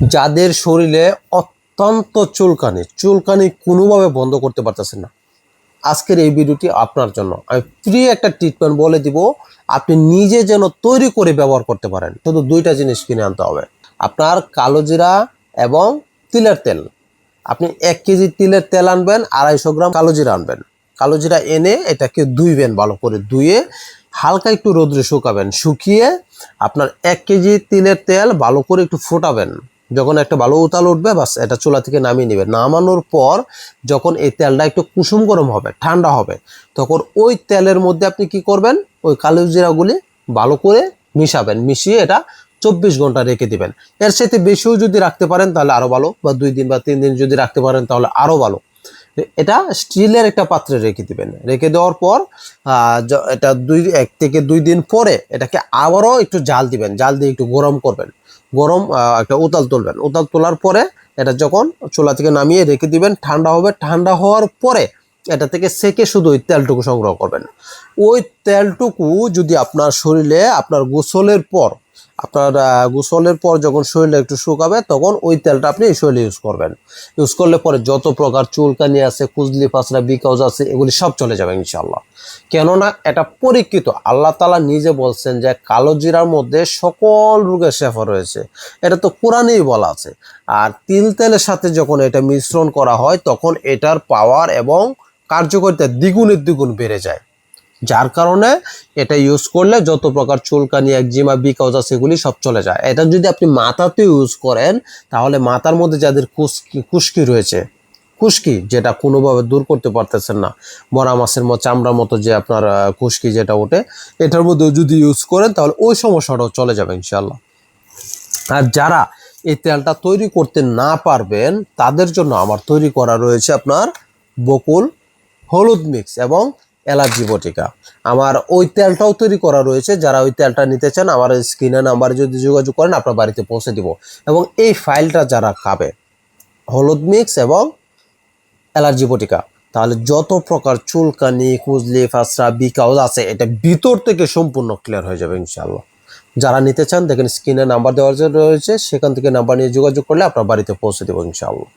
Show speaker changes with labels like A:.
A: যাদের শরীরে অত্যন্ত চুলকানি চুলকানি কোনোভাবে বন্ধ করতে পারতেছেন না। আজকের এই ভিডিওটি আপনার জন্য। আমি ফ্রি একটা ট্রিটমেন্ট বলে দিব, আপনি নিজে যেন তৈরি করে ব্যবহার করতে পারেন। শুধু দুইটা জিনিস কিনে আনতে হবে। আপনার কালো জিরা এবং তিলের তেল। আপনি এক কেজি তিলের তেল আনবেন, আড়াইশো গ্রাম কালো জিরা আনবেন। কালো জিরা এনে এটাকে ধুইবেন ভালো করে ধুয়ে, হালকা একটু রোদ্রে শুকাবেন। শুকিয়ে আপনার এক কেজি তিলের তেল ভালো করে একটু ফোটাবেন। যখন একটা ভালো উতাল উঠবে, বাস এটা চুলা থেকে নামিয়ে নেবে। নামানোর পর যখন এই তেলটা একটু কুসুম গরম হবে, ঠান্ডা হবে, তখন ওই তেলের মধ্যে আপনি কি করবেন? ওই কালো জিরাগুলি ভালো করে মিশাবেন, মিশিয়ে এটা চব্বিশ ঘণ্টা রেখে দিবেন। এর সাথে বেশিও যদি রাখতে পারেন তাহলে আরও ভালো, বা দুই দিন বা তিন দিন যদি রাখতে পারেন তাহলে আরও ভালো। এটা স্টিলের একটা পাত্রে রেখে দিবেন। রেখে দেওয়ার পর এটা দুই, এক থেকে দুই দিন পরে এটাকে আবারও একটু জাল দিবেন। জাল দিয়ে একটু গরম করবেন। গরম একটা উতাল তুলবেন। উতাল তোলার পরে এটা যখন চুলা থেকে নামিয়ে রেখে দিবেন, ঠান্ডা হবে, ঠান্ডা হওয়ার পরে এটা থেকে সেকে শুধু ওই তেলটুকু সংগ্রহ করবেন। ওই তেলটুকু যদি আপনার শরীরে, আপনার গোসলের পর আপনার গোসলের পর যখন শরীরে একটু শুকাবে, তখন ওই তেলটা আপনি শরীরে ইউজ করবেন। ইউজ করলে পরে যত প্রকার চুলকানি আছে কুজলি ফাসরা বিকাউজ আছে, এগুলি সব চলে যাবে ইনশাল্লাহ কেননা এটা পরীক্ষিত। আল্লাহ তালা নিজে বলছেন যে কালো জিরার মধ্যে সকল রোগের শেফা রয়েছে। এটা তো কোরআনেই বলা আছে। আর তিল তেলের সাথে যখন এটা মিশ্রণ করা হয়, তখন এটার পাওয়ার এবং কার্যকারিতা দ্বিগুণের দ্বিগুণ বেড়ে যায়। যার কারণে এটা ইউজ করলে যত প্রকার চুলকানি, একজিমা বিকাউজা সেগুলি সব চলে যায়। এটা যদি আপনি মাথাতে ইউজ করেন, তাহলে মাথার মধ্যে যাদের খুশকি খুশকি রয়েছে, খুশকি যেটা কোনোভাবে দূর করতে পারতেছেন না, মরা মাছের মতো, চামড়ার মতো যে আপনার খুশকি যেটা ওঠে, এটার মধ্যে যদি ইউজ করেন, তাহলে ওই সমস্যাটাও চলে যাবে ইনশাল্লাহ আর যারা এই তেলটা তৈরি করতে না পারবেন, তাদের জন্য আমার তৈরি করা রয়েছে আপনার বকুল হলুদ মিক্স এবং অ্যালার্জি বটিকা। আমার ওই তেলটাও তৈরি করা রয়েছে, যারা ওই তেলটা নিতে চান, আমার স্ক্রিনে নাম্বারে যদি যোগাযোগ করেন, আপনার বাড়িতে পৌঁছে দিব। এবং এই ফাইলটা যারা খাবে, হলুদ মিক্স এবং অ্যালার্জি বটিকা, তাহলে যত প্রকার চুলকানি, খুজলি, ফাঁসরা, বিকাউজ আছে, এটা ভিতর থেকে সম্পূর্ণ ক্লিয়ার হয়ে যাবে ইনশাল্লাহ যারা নিতে চান, দেখেন স্ক্রিনে নাম্বার দেওয়ার জন্য রয়েছে, সেখান থেকে নাম্বার নিয়ে যোগাযোগ করলে আপনার বাড়িতে পৌঁছে দেবো ইনশাআল্লাহ।